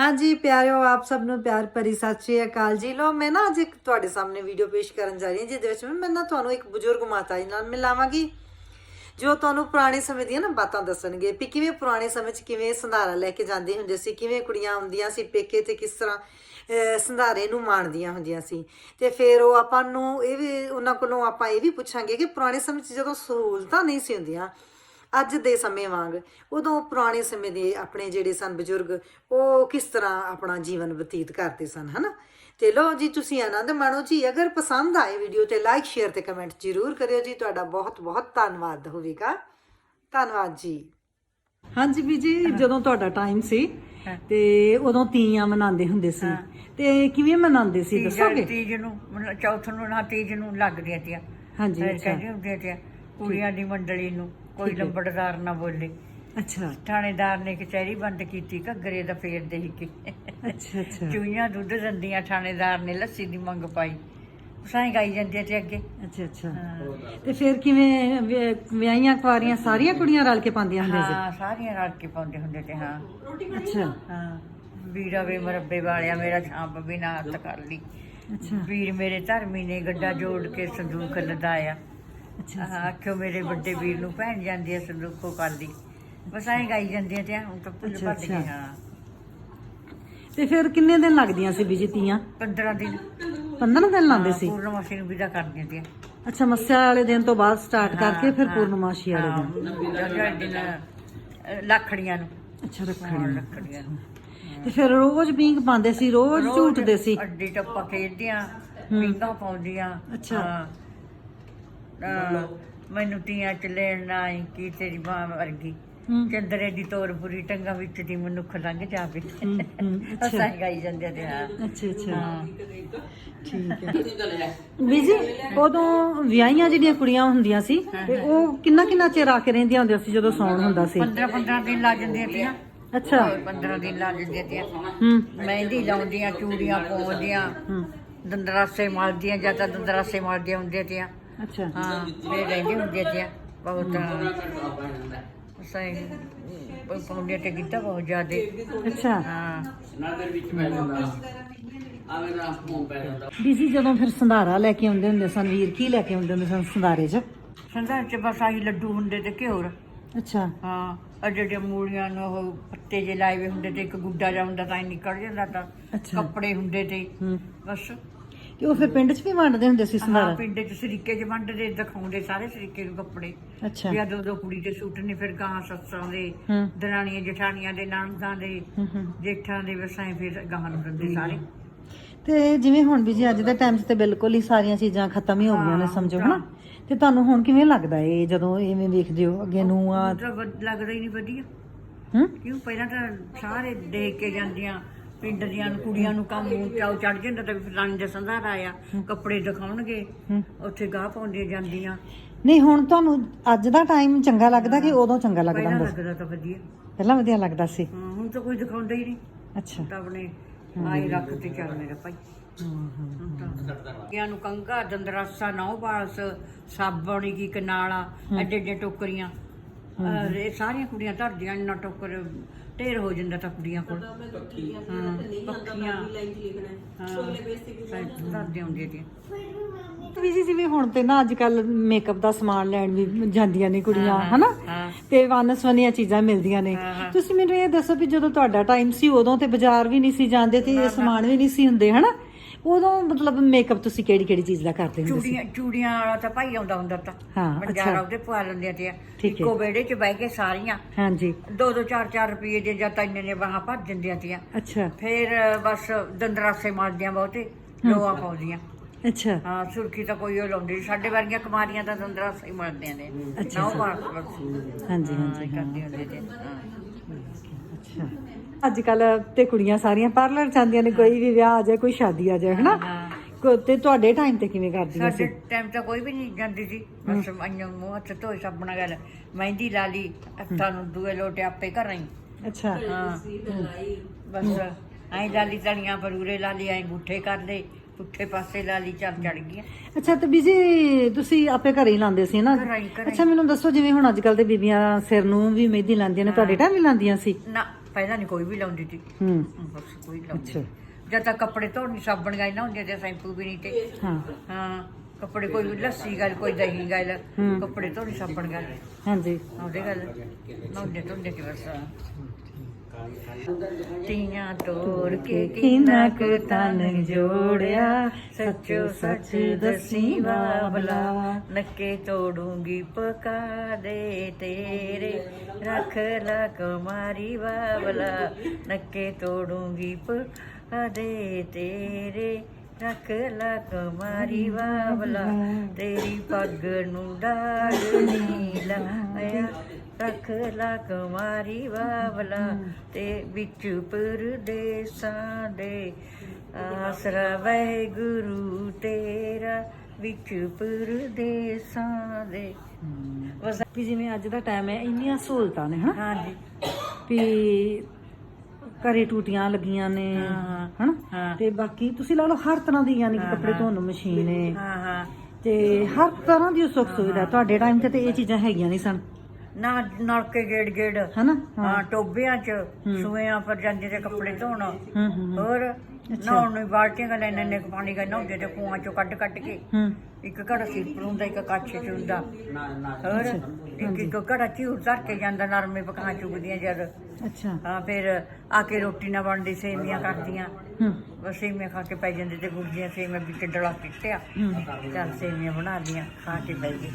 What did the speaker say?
ਹਾਂਜੀ, ਪਿਆਰਿਓ, ਆਪ ਸਭ ਨੂੰ ਪਿਆਰ ਭਰੀ ਸਤਿ ਸ਼੍ਰੀ ਅਕਾਲ ਜੀ। ਲੋ ਮੈਂ ਨਾ ਅੱਜ ਇੱਕ ਤੁਹਾਡੇ ਸਾਹਮਣੇ ਵੀਡੀਓ ਪੇਸ਼ ਕਰਨ ਜਾ ਰਹੀ ਹਾਂ, ਜਿਹਦੇ ਵਿੱਚ ਮੈਂ ਨਾ ਤੁਹਾਨੂੰ ਇੱਕ ਬਜ਼ੁਰਗ ਮਾਤਾ ਜੀ ਨਾਲ ਮਿਲਾਵਾਂਗੀ, ਜੋ ਤੁਹਾਨੂੰ ਪੁਰਾਣੇ ਸਮੇਂ ਦੀਆਂ ਨਾ ਬਾਤਾਂ ਦੱਸਣਗੇ ਵੀ ਕਿਵੇਂ ਪੁਰਾਣੇ ਸਮੇਂ 'ਚ ਕਿਵੇਂ ਸੰਧਾਰਾ ਲੈ ਕੇ ਜਾਂਦੇ ਹੁੰਦੇ ਸੀ, ਕਿਵੇਂ ਕੁੜੀਆਂ ਆਉਂਦੀਆਂ ਸੀ ਪੇਕੇ ਤੇ ਕਿਸ ਤਰ੍ਹਾਂ ਸੰਧਾਰੇ ਨੂੰ ਮਾਣਦੀਆਂ ਹੁੰਦੀਆਂ ਸੀ। ਤੇ ਫਿਰ ਉਹ ਆਪਾਂ ਨੂੰ ਇਹ ਵੀ, ਉਹਨਾਂ ਕੋਲੋਂ ਆਪਾਂ ਇਹ ਵੀ ਪੁੱਛਾਂਗੇ ਕਿ ਪੁਰਾਣੇ ਸਮੇਂ 'ਚ ਜਦੋਂ ਸਹੂਲਤਾਂ ਨਹੀਂ ਸੀ ਹੁੰਦੀਆਂ ਅੱਜ ਦੇ ਸਮੇਂ ਵਾਂਗ ਉਦੋਂ ਪੁਰਾਣੇ ਸਮੇਂ ਦੇ ਆਪਣੇ ਜਿਹੜੇ ਸਨ ਬਜ਼ੁਰਗ ਉਹ ਕਿਸ ਤਰ੍ਹਾਂ ਆਪਣਾ ਜੀਵਨ ਬਤੀਤ ਕਰਦੇ ਸਨ ਹਨਾ? ਤੇ ਲੋ ਜੀ ਤੁਸੀਂ ਆਨੰਦ ਮਾਣੋ ਜੀ ਅਗਰ ਪਸੰਦ ਆਏ ਵੀਡੀਓ ਤੇ ਲਾਈਕ ਸ਼ੇਅਰ ਤੇ ਕਮੈਂਟ ਜ਼ਰੂਰ ਕਰਿਓ ਜੀ। ਤੁਹਾਡਾ ਬਹੁਤ ਬਹੁਤ ਧੰਨਵਾਦ ਹੋਵੇਗਾ। ਧੰਨਵਾਦ ਜੀ। ਹਾਂਜੀ ਵੀ ਜੀ ਜਦੋਂ ਤੁਹਾਡਾ ਟਾਈਮ ਸੀ ਤੇ ਉਦੋਂ ਤੀਆਂ ਮਨਾਉਂਦੇ ਹੁੰਦੇ ਸੀ। ਤੇ ਕਿਵੇਂ ਮਨਾਉਂਦੇ ਸੀ ਦੱਸੋਗੇ? ਤੀਜ ਨੂੰ ਮਤਲਬ ਚੌਥ ਨੂੰ ਨਾ ਤੀਜ ਨੂੰ ਲੱਗਦੀਆਂ ਤੀਆਂ। ਹਾਂਜੀ ਅੱਛਾ। ਕਹਿੰਦੇ ਹੁੰਦੇ ਤੇ ਕੁੜੀਆਂ ਦੀ ਮੰਡਲੀ ਨੂੰ। ਕੋਈ ਲੰਬੜਦਾਰ ਨਾ ਬੋਲੇ। ਅੱਛਾ। ਥਾਣੇਦਾਰ ਨੇ ਕਚਹਿਰੀ ਬੰਦ ਕੀਤੀ ਘੱਗਰੇ ਦਾ ਫੇਰ ਦੇ ਕੇ। ਅੱਛਾ ਅੱਛਾ। ਚੂਈਆਂ ਦੁੱਧ ਦਿੰਦੀਆਂ ਥਾਣੇਦਾਰ ਨੇ ਲੱਸੀ ਦੀ ਮੰਗ ਪਾਈ। ਸਾਈ ਗਾਈ ਜਾਂਦੀਆਂ ਤੇ ਅੱਗੇ। ਅੱਛਾ ਅੱਛਾ। ਤੇ ਫਿਰ ਕਿਵੇਂ ਵਿਆਹੀਆਂ ਕੁਆਰੀਆਂ ਸਾਰੀਆਂ ਕੁੜੀਆਂ ਰਲ ਕੇ ਪਾਉਂਦੀਆਂ ਹੁੰਦੀਆਂ ਸੀ? ਹਾਂ ਸਾਰੀਆਂ ਰਲ ਕੇ ਪਾਉਂਦੇ ਹੁੰਦੇ ਤੇ ਹਾਂ। ਅੱਛਾ। ਹਾਂ। ਵੀਰਾ ਵੇ ਮਰੱਬੇ ਵਾਲਿਆ ਮੇਰਾ ਛਾਂਪ ਵੀ ਨਾ ਹੱਥ ਕਰ ਲਈ। ਅੱਛਾ। ਵੀਰ ਮੇਰੇ ਧਰਮੀ ਨੇ ਗੱਡਾ ਜੋੜ ਕੇ ਸੰਦੂਕ ਲਦਾਇਆ। ਆਖਿਓ ਮੇਰੇ ਵੱਡੇ ਵੀਰ ਨੂੰ ਭੈਣ ਜਾਂਦੀ ਐ ਸੰਦੂਕੋ ਕਾਲੀ ਬਸ ਐਂ ਗਾਈ ਜਾਂਦੀਆਂ ਤੇ ਹੁਣ ਤਾਂ ਭੁੱਲ ਅੱਛਾ, ਭੱਜ। ਹਾਂ। ਤੇ ਫਿਰ ਕਿੰਨੇ ਦਿਨ ਲੱਗਦੀਆਂ ਸੀ ਬੀਜੀ ਤੀਆਂ? 15 ਦਿਨ। 15 ਦਿਨ ਲਾਉਂਦੇ ਸੀ? ਪੂਰਨਮਾਸ਼ੀ ਨੂੰ ਵਿਦਾ ਕਰ ਦਿੰਦੀਆਂ ਅੱਛਾ ਮੱਸਿਆ ਵਾਲੇ ਦਿਨ ਤੋਂ ਬਾਅਦ ਸਟਾਰਟ ਕਰਕੇ ਫਿਰ ਪੂਰਨਮਾਸ਼ੀ ਵਾਲੇ ਦਿਨ। ਲੱਖੜੀਆਂ ਨੂੰ। ਅੱਛਾ ਹਾਂ, ਲੱਖੜੀਆਂ ਨੂੰ। ਤੇ ਫਿਰ ਰੋਜ਼ ਪੀਂਘ ਪਾਉਂਦੇ ਸੀ ਰੋਜ਼ ਝੂਟਦੇ ਸੀ? ਅੱਡੀ ਟੱਪਾ ਖੇਡਦੀਆਂ ਪੀਂਘਾਂ ਪਾਉਂਦੀਆਂ ਅੱਛਾ। ਹਾਂ। ਅਹ, ਮੈਨੂੰ ਤੀਆਂ ਚ ਲੈਣ ਨਾ ਆਈ ਕੀ ਤੇਰੀ ਮਾਂ ਵਰਗੀ। ਚੰਦਰੇ ਦੀ ਤੋਰ ਪੂਰੀ ਟੰਗਾ ਵਿੱਚ ਦੀ ਮਨੁੱਖ ਲੰਘ ਜਾਵੇ ਅਸਾਂ ਗਾਈ ਜਾਂਦੇ ਤੇ ਹਾਂ। ਅੱਛਾ ਅੱਛਾ। ਹਾਂ। ਠੀਕ ਹੈ। ਬੀਜੀ ਉਦੋਂ ਵਿਆਹੀਆਂ ਜਿਹੜੀਆਂ ਕੁੜੀਆਂ ਹੁੰਦੀਆਂ ਸੀ ਤੇ ਉਹ ਕਿੰਨਾ ਕਿੰਨਾ ਚਿਰ ਆ ਕੇ ਰਹਿੰਦੀਆਂ ਹੁੰਦੀਆਂ ਸੀ ਜਦੋਂ ਸੌਣ ਹੁੰਦਾ ਸੀ? 15 15 ਦਿਨ ਲੱਗ ਜਾਂਦੀਆਂ ਤੀਆਂ ਅੱਛਾ। 15 ਦਿਨ ਲੱਗ ਜਾਂਦੀਆਂ ਤੀਆਂ ਹੂੰ। ਮਹਿੰਦੀ ਲਾਉਂਦੀਆਂ ਚੂੜੀਆਂ ਪਾਉਂਦੀਆਂ ਹੂੰ। ਦੰਦਰਾਸੇ ਮਲਦੀਆਂ ਜਾਂ ਤਾਂ ਦੰਦਰਾਸੇ ਮਲਦੀਆਂ ਹੁੰਦੀਆਂ ਤੀਆਂ ਅੱਛਾ। ਹਾਂ ਇਹ ਰਹਿੰਦੀ ਹੁੰਦੀਆਂ ਤੀਆਂ ਬਹੁਤ ਸਹੀ ਪਾਉਂਦੀਆਂ ਤੇ ਕੀਤਾ ਬਹੁਤ ਜ਼ਿਆਦੇ। ਅੱਛਾ। ਹਾਂ। ਬੀਜੀ ਜਦੋਂ ਫਿਰ ਸੰਧਾਰਾ ਲੈ ਕੇ ਆਉਂਦੇ ਹੁੰਦੇ ਸਨ ਵੀਰ ਕੀ ਲੈ ਕੇ ਆਉਂਦੇ ਹੁੰਦੇ ਸਨ ਸੰਧਾਰੇ 'ਚ? ਸੰਧਾਰ ਚ ਬਸ ਆਹੀ ਲੱਡੂ ਹੁੰਦੇ ਤੇ ਘਿਓਰ ਅੱਛਾ। ਹਾਂ ਅਜੇ ਜਿਹੜੇ ਮੂਲੀਆਂ ਨੂੰ ਉਹ ਪੱਤੇ ਜੇ ਲਾਏ ਵੇ ਹੁੰਦੇ ਤੇ ਇੱਕ ਗੁੱਡਾ ਜਿਹਾ ਹੁੰਦਾ ਤਾਂ ਨਿਕਲ ਜਾਂਦਾ ਤਾਂ ਕੱਪੜੇ ਹੁੰਦੇ ਤੇ ਬਸ। ਤੇ ਉਹ ਫਿਰ ਪਿੰਡ 'ਚ ਵੀ ਵੰਡਦੇ ਹੁੰਦੇ ਸੀ ਹਾਂ ਸੰਧਾਰਾ ਪਿੰਡ ਚ ਸਰੀਕੇ ਚ ਵੰਡਦੇ ਦਿਖਾਉਂਦੇ ਸਾਰੇ ਸਰੀਕੇ ਨੂੰ ਕੱਪੜੇ। ਅੱਛਾ। ਵੀ ਆ ਦੋ ਦੋ ਕੁੜੀ ਦੇ ਸੂਟ ਨੇ ਫਿਰ ਗਾਂ ਸੱਸਾਂ ਦੇ ਹੂੰ। ਦਰਾਣੀਆਂ ਜਠਾਣੀਆਂ ਦੇ ਨਣਦਾਂ ਦੇ ਹੂੰ, ਹੂੰ। ਜੇਠਾਂ ਦੇ ਵਸਾਏ ਫਿਰ ਗਾਂ ਨੂੰ ਦਿੰਦੇ ਸਾਰੇ। ਤੇ ਜਿਵੇਂ ਹੁਣ ਵੀ ਜੀ ਅੱਜ ਦੇ ਟਾਈਮ 'ਚ ਤੇ ਬਿਲਕੁਲ ਹੀ ਸਾਰੀਆਂ ਚੀਜ਼ਾਂ ਖਤਮ ਹੀ ਹੋ ਗਈਆਂ ਨੇ ਹਾਂ, ਸਮਝੋ। ਹਨਾ? ਤੇ ਤੁਹਾਨੂੰ ਹੁਣ ਕਿਵੇਂ ਲੱਗਦਾ ਇਹ ਜਦੋਂ ਇਵੇਂ ਵੇਖਦੇ ਹੋ ਅੱਗੇ ਨੂੰ ਆ? ਮਤਲਬ ਵਧ- ਲੱਗਦਾ ਹੀ ਨਹੀਂ ਵਧੀਆ। ਹੂੰ? ਕਿਉਂ? ਪਹਿਲਾਂ ਤਾਂ ਸਾਰੇ ਦੇਖ ਕੇ ਜਾਂਦੀਆਂ ਪਿੰਡ ਦੀਆਂ ਕੁੜੀਆਂ ਨੂੰ ਕੰਮ ਚਾਉ ਚੜ ਜਾਂਦਾ ਤਾਂ ਫਲਾਣੀ ਦਾ ਸੰਧਾਰ ਆਇਆ ਕੱਪੜੇ ਦਿਖਾਉਣਗੇ। ਉੱਥੇ ਗਾਹ ਪਾਉਂਦੀਆਂ ਜਾਂਦੀਆਂ। ਨਹੀਂ ਹੁਣ ਤੁਹਾਨੂੰ ਅੱਜ ਦਾ ਟਾਈਮ ਚੰਗਾ ਲੱਗਦਾ ਕਿ ਉਦੋਂ ਚੰਗਾ ਲੱਗਦਾ ਪਹਿਲਾਂ ਹੁੰਦਾ ਸੀ? ਲੱਗਦਾ ਤਾਂ ਵਧੀਆ। ਪਹਿਲਾਂ ਵਧੀਆ ਲੱਗਦਾ ਸੀ? ਹਾਂ, ਹੁਣ ਤਾਂ ਕੋਈ ਦਿਖਾਉਂਦਾ ਹੀ ਨਹੀਂ। ਅੱਛਾ। ਤਾਂ ਆਪਣੇ ਆਈ ਰੱਖ ਤੇ ਚੱਲ ਮੇਰਾ ਭਾਈ। ਕੁੜੀਆਂ ਨੂੰ ਕੰਗਾ ਦੰਦਰਾਸਾ ਨੌ ਬਾਲਸ ਸਾਬਣੀ ਕੀ ਕਨਾਲਾ ਐਡੇ ਐਡੇ ਟੋਕਰੀਆਂ। ਅਹ ਇਹ ਸਾਰੀਆਂ ਕੁੜੀਆਂ ਧਰਦੀਆਂ ਇੰਨਾ ਟੋਕਰ ਢੇਰ ਹੋ ਜਾਂਦਾ ਤਾਂ ਕੁੜੀਆਂ ਕੋਲ। ਹਾਂ ਪੱਖੀਆਂ। ਹਾਂ। ਧਰਦੇ ਹੁੰਦੇ ਤੇ। ਵੀ ਜੀ ਜਿਵੇਂ ਹੁਣ ਤੇ ਨਾ ਅੱਜ ਕੱਲ ਮੇਕਅਪ ਦਾ ਸਮਾਨ ਲੈਣ ਵੀ ਜਾਂਦੀਆਂ ਨੇ ਕੁੜੀਆਂ ਹਨਾ? ਹਾਂ। ਤੇ ਵੰਨ-ਸਵੰਨੀਆਂ ਚੀਜ਼ਾਂ ਮਿਲਦੀਆਂ ਨੇ। ਹਾਂ, ਹਾਂ। ਤੁਸੀਂ ਮੈਨੂੰ ਇਹ ਦੱਸੋ ਵੀ ਜਦੋਂ ਤੁਹਾਡਾ ਟਾਈਮ ਸੀ ਉਦੋਂ ਤੇ ਬਾਜ਼ਾਰ ਵੀ ਨਹੀਂ ਸੀ ਜਾਂਦੇ ਤੇ ਇਹ ਸਮਾਨ ਵੀ ਨਹੀਂ ਸੀ ਹੁੰਦੇ ਹਨਾ? ਉਦੋਂ ਮਤਲਬ ਮੇਕਅਪ ਤੁਸੀਂ ਕਿਹੜੀ ਕਿਹੜੀ ਚੀਜ਼ ਦਾ ਕਰਦੇ ਹੁੰਦੇ ਸੀ? ਚੂੜੀਆਂ ਚੂੜੀਆਂ ਵਾਲਾ ਤਾਂ ਭਾਈ ਆਉਂਦਾ ਹੁੰਦਾ ਤਾਂ। ਹਾਂ, ਅੱਛਾ। ਉਹਦੇ ਪਵਾ ਲੈਂਦੀਆਂ ਤੇ ਠੀਕ ਹੈ। ਇੱਕੋ ਵਿਹੜੇ 'ਚ ਬਹਿ ਕੇ ਸਾਰੀਆਂ। ਹਾਂਜੀ। ਦੋ ਦੋ ਚਾਰ ਚਾਰ ਰੁਪਏ ਦੇ ਜਾਂ ਤਾਂ ਇੰਨੇ ਨੇ ਬਾਹਾਂ ਭੱਜ ਜਾਂਦੀਆਂ ਤੀਆਂ। ਅੱਛਾ। ਫਿਰ ਬਸ ਦੰਦਰਾਸੇ ਮਾਰਦੀਆਂ ਬਹੁਤੇ ਲੋਆ ਪਾਉਂਦੀਆਂ। ਅੱਛਾ। ਹਾਂ ਸੁਰਖੀ ਤਾਂ ਕੋਈ ਉਹ ਲਾਉਂਦੀ ਨੀ। ਸਾਡੇ ਵਰਗੀਆਂ ਕੁਮਾਰੀਆਂ ਤਾਂ ਦੰਦਰਾਸੇ ਹੀ ਮਾਰਦੀਆਂ ਨੇ। ਅੱਛਾ, ਨਾ ਉਹ ਅੱਛਾ। ਮਾਰ ਹਾਂਜੀ ਹਾਂ ਹਾਂਜੀ ਇਹ ਕਰਦੇ ਹੁੰਦੇ ਤੇ ਹਾਂ। ਅੱਛਾ। ਅੱਜ ਕੱਲ ਤੇ ਕੁੜੀਆਂ ਸਾਰੀਆਂ ਪਾਰਲਰ ਜਾਂਦੀਆਂ ਨੇ ਕੋਈ ਵੀ ਵਿਆਹ ਆ ਜਾਏ ਕੋਈ ਸ਼ਾਦੀ ਆ ਜਾਏ ਹਨਾ? ਹਾਂ ਕੋ- ਤੇ ਤੁਹਾਡੇ ਟਾਈਮ ਤੇ ਕਿਵੇਂ ਕਰਦੀਆਂ ਸੀ? ਸਾਡੇ ਟਾਈਮ ਤਾਂ ਕੋਈ ਵੀ ਨਹੀਂ ਜਾਂਦੀ ਸੀ। ਬਸ ਅੰਨੋਂ ਮੂੰਹ ਹੱਥ ਧੋਏ ਸਾਬਣਾ ਗੱਲ। ਮਹਿੰਦੀ ਲਾ ਲਈ ਹੱਥਾਂ ਨੂੰ ਦੂਏ ਲੋਟੇ ਆਪੇ ਕਰ ਰਹੀ ਅੱਛਾ। ਹਾਂ। ਬਸ ਐਂ ਲਾ ਲਈ ਤਲੀਆਂ ਪਰੂਰੇ ਲਾ ਲਈ ਐਂ ਗੁੱਠੇ ਕਰ ਲਏ ਪੁੱਠੇ ਪਾਸੇ ਲਾ ਲਈ ਚੱਲ ਚੜ ਗਈਆਂ। ਅੱਛਾ ਤੇ ਬੀਜੀ ਤੁਸੀਂ ਆਪੇ ਘਰੇ ਹੀ ਲਾਉਂਦੇ ਸੀ ਨਾ ਘਰਾਂ ਹੀ- ਘਰਾਂ ਹੀ। ਅੱਛਾ ਮੈਨੂੰ ਦੱਸੋ ਜਿਵੇਂ ਹੁਣ ਅੱਜ ਕੱਲ ਦੇ ਬੀਬੀਆਂ ਸਿਰ ਨੂੰ ਵੀ ਮਹਿੰਦੀ ਲਾਉਂਦੀਆਂ ਨੇ ਤੁਹਾਡੇ ਟਾਈਮ ਵੀ ਲਾਉਂਦੀਆਂ ਸੀ? ਨਾ ਪਹਿਲਾਂ ਨਹੀਂ ਕੋਈ ਵੀ ਲਾਉਂਦੀ ਸੀ। ਹੂੰ। ਬਸ ਕੋਈ ਲਾਉਂਦੀ ਅੱਛਾ। ਜਦ ਤੱਕ ਕੱਪੜੇ ਧੋਣ ਦੀ ਸਾਬਣ ਗਾਈ ਨਾ ਹੁੰਦੇ ਤੇ ਸ਼ੈਂਪੂ ਵੀ ਨਹੀਂ ਤੇ। ਹਾਂ। ਹਾਂ ਕੱਪੜੇ ਕੋਈ ਲੱਸੀ ਗੱਲ ਕੋਈ ਦਹੀਂ ਗੱਲ ਹੂੰ। ਕੱਪੜੇ ਧੋਣੀ ਸਾਬਣ ਗੱਲ ਹਾਂਜੀ। ਆਉਂਦੇ ਗੱਲ। ਨਹਾਉਂਦੇ ਧੋਂਦੇ ਕਿ ਬਸ। ਤੀਆਂ ਤੋੜ ਕੇ ਕਿੰਨਾ ਕੁ ਤਨ ਜੋੜਿਆ। ਸੱਚੋ ਸੱਚ ਦਸੀ ਬਾਬਲਾ। ਨੱਕੇ ਤੋੜੂੰਗੀ ਪਕਾ ਦੇ ਤੇਰੇ। ਰੱਖ ਲਾ ਕੁਮਾਰੀ ਬਾਬਲਾ। ਨੱਕੇ ਤੋੜੂੰਗੀ ਪਕਾ ਦੇ ਤੇਰੇ। ਰੱਖ ਲਾ ਕੁਮਾਰੀ ਬਾਬਲਾ। ਤੇਰੀ ਪੱਗ ਨੂੰ ਡਾਲ ਨੀ ਲਾਇਆ ਰੱਖ ਲਾ ਕੁਮਾਰੀ ਬਾਬਲਾ ਤੇ ਵਿੱਚ ਪਰਦੇਸਾਂ ਦੇ ਆਸਰਾ ਵਾਹਿਗੁਰੂ ਤੇਰਾ ਵਿੱਚ ਪਰਦੇਸਾਂ ਦੇ। ਬਸ ਵੀ ਜਿਵੇਂ ਅੱਜ ਦਾ ਟਾਈਮ ਹੈ ਇੰਨੀਆਂ ਸਹੂਲਤਾਂ ਨੇ ਹਨਾ? ਹਾਂਜੀ। ਵੀ ਘਰੇ ਟੂਟੀਆਂ ਲੱਗੀਆਂ ਨੇ ਹਾਂ। ਹਨਾ? ਹਾਂ। ਤੇ ਬਾਕੀ ਤੁਸੀਂ ਲਾ ਲਓ ਹਰ ਤਰ੍ਹਾਂ ਦੀ ਯਾਨੀ ਕਿ ਹਾਂ, ਕੱਪੜੇ ਹਾਂ। ਧੋਣ ਨੂੰ ਮਸ਼ੀਨ ਹੈ ਹਾਂ ਹਾਂ। ਤੇ ਹਰ ਤਰ੍ਹਾਂ ਦੀ ਸੁੱਖ ਸੁਵਿਧਾ ਤੁਹਾਡੇ ਟਾਈਮ ਤੇ ਤੇ ਇਹ ਚੀਜ਼ਾਂ ਹੈਗੀਆਂ ਨਹੀਂ ਸਨ। ਨਾ ਨਲਕੇ ਗੇੜ ਗੇੜ। ਹਨਾ? ਹਾਂ। ਟੋਬਿਆਂ ਚ ਸੂਇਆਂ ਪਰ ਜਾਂਦੇ ਤੇ ਕੱਪੜੇ ਧੋਣ। ਹੂੰ ਹੂੰ ਹੂੰ। ਹੋਰ ਨਹਾਉਣ ਨੂੰ ਬਾਲਟੀਆਂ ਗਾ ਲੈਣੇ ਨੇ ਪਾਣੀ ਗਾ ਨਹਾਉਂਦੇ ਤੇ ਕੂਆਂ ਚੋਂ ਕੱਢ ਕੱਢ ਕੇ। ਹੂੰ। ਇੱਕ ਘੜਾ ਸੀਪਰ ਹੁੰਦਾ ਇੱਕ ਕੱਛ ਚ ਹੁੰਦਾ। ਹੋਰ ਇੱਕ ਇੱਕ ਘੜਾ ਝੂਰ ਧਰ ਕੇ ਜਾਂਦਾ ਨਰਮੇ ਪਕਾਂ ਚੁਗਦੀਆਂ ਜਦ। ਅੱਛਾ। ਹਾਂ ਫਿਰ ਆ ਕੇ ਰੋਟੀ ਨਾ ਬਣਦੀ ਸੇਮੀਆਂ ਕਰਦੀਆਂ। ਹੂੰ। ਬਸ ਸੇਮੀਆਂ ਖਾ ਕੇ ਪੈ ਜਾਂਦੇ ਤੇ ਗੁੱਡੀਆਂ ਸੇਮੀਆਂ ਵਿੱਚ ਡਲਾ ਪਿੱਟਿਆ। ਹੂੰ। ਚੱਲ ਸੇਮੀਆਂ ਬਣਾ ਲੀਆਂ ਖਾ ਕੇ ਪੈ ਗਏ।